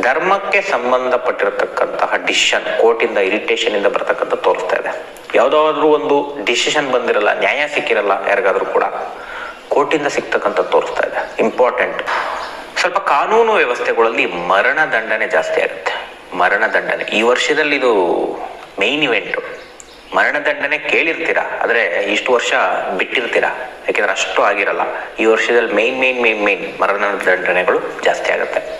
ಧರ್ಮಕ್ಕೆ ಸಂಬಂಧಪಟ್ಟಿರತಕ್ಕಂತಹ decision ಕೋರ್ಟಿಂದ irritation ಇಂದ ಬರ್ತಕ್ಕಂಥ ತೋರಿಸ್ತಾ ಇದೆ. ಯಾವುದಾದ್ರೂ ಒಂದು ಡಿಸಿಷನ್ ಬಂದಿರಲ್ಲ, ನ್ಯಾಯ ಸಿಕ್ಕಿರಲ್ಲ, ಯಾರಿಗಾದ್ರೂ ಕೂಡ ಕೋರ್ಟಿಂದ ಸಿಗ್ತಕ್ಕಂಥ ತೋರಿಸ್ತಾ ಇದೆ. ಇಂಪಾರ್ಟೆಂಟ್ ಸ್ವಲ್ಪ ಕಾನೂನು ವ್ಯವಸ್ಥೆಗಳಲ್ಲಿ ಮರಣ ದಂಡನೆ ಜಾಸ್ತಿ ಆಗುತ್ತೆ. ಮರಣ ದಂಡನೆ. ಈ ವರ್ಷದಲ್ಲಿ ಇದು ಮೇನ್ ಇವೆಂಟು ಮರಣದಂಡನೆ ಕೇಳಿರ್ತೀರಾ? ಆದರೆ ಇಷ್ಟು ವರ್ಷ ಬಿಟ್ಟಿರ್ತೀರಾ? ಯಾಕೆಂದ್ರೆ ಅಷ್ಟು ಆಗಿರಲ್ಲ. ಈ ವರ್ಷದಲ್ಲಿ ಮೇನ್ ಮೇನ್ ಮೇನ್ ಮೇನ್ ಮರಣ ದಂಡನೆಗಳು ಜಾಸ್ತಿ ಆಗುತ್ತೆ.